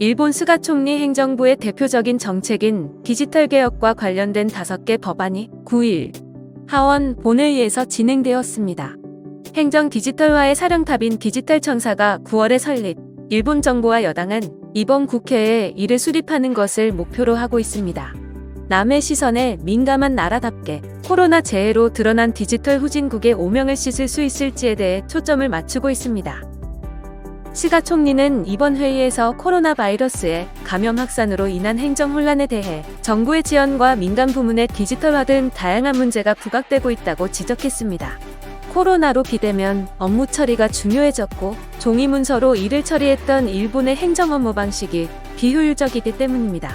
일본 스가 총리 행정부의 대표적인 정책인 디지털 개혁과 관련된 다섯 개 법안이 9일 하원 본회의에서 진행되었습니다. 행정 디지털화의 사령탑인 디지털 청사가 9월에 설립, 일본 정부와 여당은 이번 국회에 이를 수립하는 것을 목표로 하고 있습니다. 남의 시선에 민감한 나라답게 코로나 재해로 드러난 디지털 후진국의 오명을 씻을 수 있을지에 대해 초점을 맞추고 있습니다. 시가 총리는 이번 회의에서 코로나 바이러스의 감염 확산으로 인한 행정 혼란에 대해 정부의 지원과 민간 부문의 디지털화 등 다양한 문제가 부각되고 있다고 지적했습니다. 코로나로 비대면 업무 처리가 중요해졌고 종이 문서로 일을 처리했던 일본의 행정 업무 방식이 비효율적이기 때문입니다.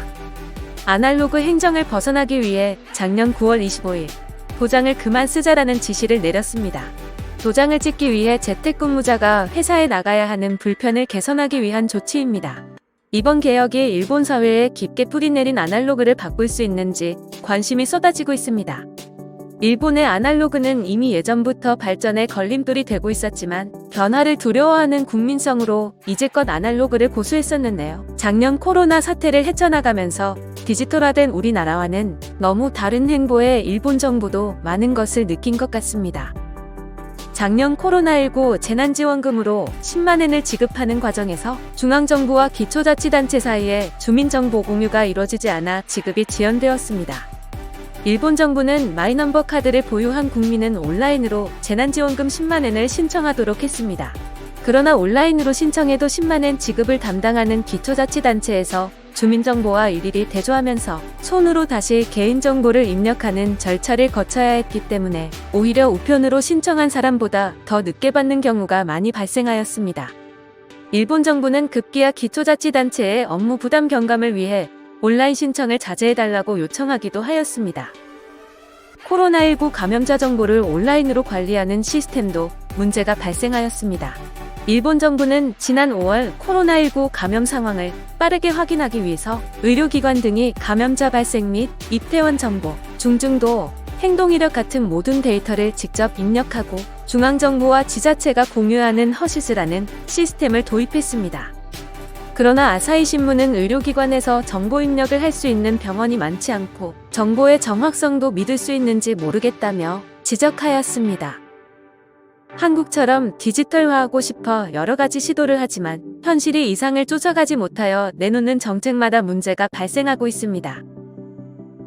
아날로그 행정을 벗어나기 위해 작년 9월 25일 도장을 그만 쓰자라는 지시를 내렸습니다. 도장을 찍기 위해 재택근무자가 회사에 나가야 하는 불편을 개선하기 위한 조치입니다. 이번 개혁이 일본 사회에 깊게 뿌리내린 아날로그를 바꿀 수 있는지 관심이 쏟아지고 있습니다. 일본의 아날로그는 이미 예전부터 발전에 걸림돌이 되고 있었지만 변화를 두려워하는 국민성으로 이제껏 아날로그를 고수했었는데요. 작년 코로나 사태를 헤쳐나가면서 디지털화된 우리나라와는 너무 다른 행보에 일본 정부도 많은 것을 느낀 것 같습니다. 작년 코로나19 재난지원금으로 10만엔을 지급하는 과정에서 중앙정부와 기초자치단체 사이에 주민정보 공유가 이루어지지 않아 지급이 지연되었습니다. 일본 정부는 마이넘버 카드를 보유한 국민은 온라인으로 재난지원금 10만엔을 신청하도록 했습니다. 그러나 온라인으로 신청해도 10만엔 지급을 담당하는 기초자치단체에서 주민정보와 일일이 대조하면서 손으로 다시 개인정보를 입력하는 절차를 거쳐야 했기 때문에 오히려 우편으로 신청한 사람보다 더 늦게 받는 경우가 많이 발생하였습니다. 일본 정부는 급기야 기초자치단체의 업무 부담 경감을 위해 온라인 신청을 자제해달라고 요청하기도 하였습니다. 코로나19 감염자 정보를 온라인으로 관리하는 시스템도 문제가 발생하였습니다. 일본 정부는 지난 5월 코로나19 감염 상황을 빠르게 확인하기 위해서 의료기관 등이 감염자 발생 및 입퇴원 정보, 중증도, 행동 이력 같은 모든 데이터를 직접 입력하고 중앙정부와 지자체가 공유하는 허시스라는 시스템을 도입했습니다. 그러나 아사히 신문은 의료기관에서 정보 입력을 할 수 있는 병원이 많지 않고 정보의 정확성도 믿을 수 있는지 모르겠다며 지적하였습니다. 한국처럼 디지털화하고 싶어 여러 가지 시도를 하지만 현실이 이상을 쫓아가지 못하여 내놓는 정책마다 문제가 발생하고 있습니다.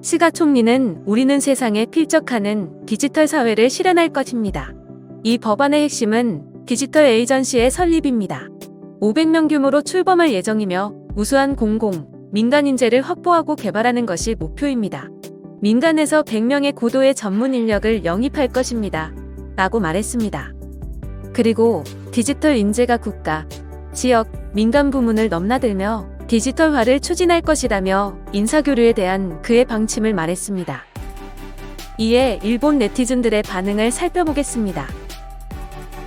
시가 총리는 우리는 세상에 필적하는 디지털 사회를 실현할 것입니다. 이 법안의 핵심은 디지털 에이전시의 설립입니다. 500명 규모로 출범할 예정이며 우수한 공공, 민간 인재를 확보하고 개발하는 것이 목표입니다. 민간에서 100명의 고도의 전문 인력을 영입할 것입니다. 라고 말했습니다. 그리고 디지털 인재가 국가, 지역, 민간 부문을 넘나들며 디지털화를 추진할 것이라며 인사교류에 대한 그의 방침을 말했습니다. 이에 일본 네티즌들의 반응을 살펴보겠습니다.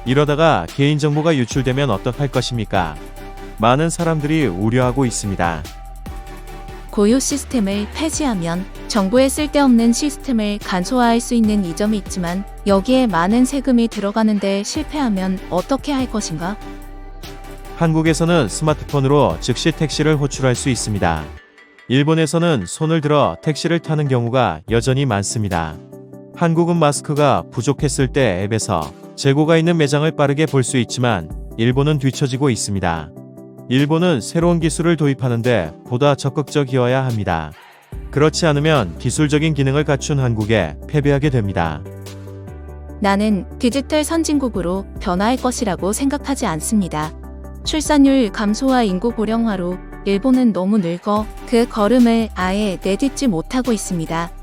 이러다가 개인정보가 유출되면 어떡할 것입니까? 많은 사람들이 우려하고 있습니다. 고유 시스템을 폐지하면 정부에 쓸데없는 시스템을 간소화할 수 있는 이점이 있지만 여기에 많은 세금이 들어가는데 실패하면 어떻게 할 것인가? 한국에서는 스마트폰으로 즉시 택시를 호출할 수 있습니다. 일본에서는 손을 들어 택시를 타는 경우가 여전히 많습니다. 한국은 마스크가 부족했을 때 앱에서 재고가 있는 매장을 빠르게 볼 수 있지만 일본은 뒤처지고 있습니다. 일본은 새로운 기술을 도입하는데 보다 적극적이어야 합니다. 그렇지 않으면 기술적인 기능을 갖춘 한국에 패배하게 됩니다. 나는 디지털 선진국으로 변화할 것이라고 생각하지 않습니다. 출산율 감소와 인구 고령화로 일본은 너무 늙어 그 걸음을 아예 내딛지 못하고 있습니다.